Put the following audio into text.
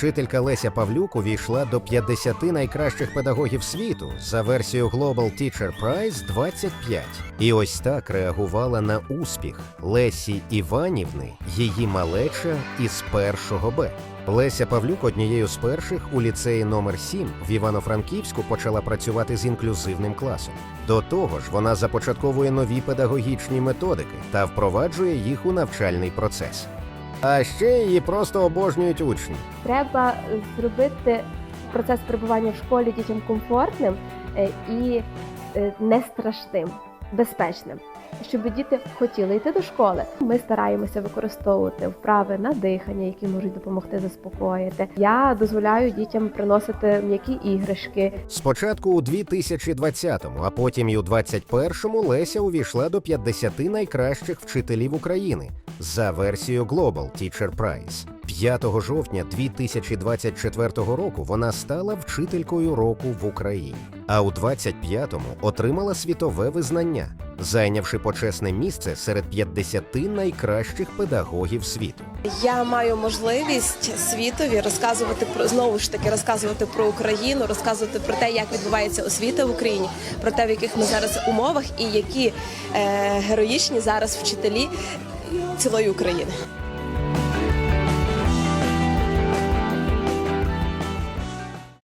Вчителька Леся Павлюк увійшла до 50 найкращих педагогів світу за версією Global Teacher Prize 25. І ось так реагувала на успіх Лесі Іванівни, її малеча із першого Б. Леся Павлюк однією з перших у ліцеї номер 7 в Івано-Франківську почала працювати з інклюзивним класом. До того ж, вона започатковує нові педагогічні методики та впроваджує їх у навчальний процес. А ще її просто обожнюють учні. Треба зробити процес перебування в школі дітям комфортним е, і е, не страшним, безпечним. Щоб діти хотіли йти до школи. Ми стараємося використовувати вправи на дихання, які можуть допомогти заспокоїти. Я дозволяю дітям приносити м'які іграшки, Спочатку у 2020-му, а потім і у 2021-му Леся увійшла до 50 найкращих вчителів України за версією Global Teacher Prize. 5 жовтня 2024 року вона стала вчителькою року в Україні, а у 25-му отримала світове визнання, зайнявши почесне місце серед 50 найкращих педагогів світу. Я маю можливість світові розказувати про знову ж таки розказувати про Україну, розказувати про те, як відбувається освіта в Україні, про те, в яких ми зараз умовах і які е, героїчні зараз вчителі цілої України.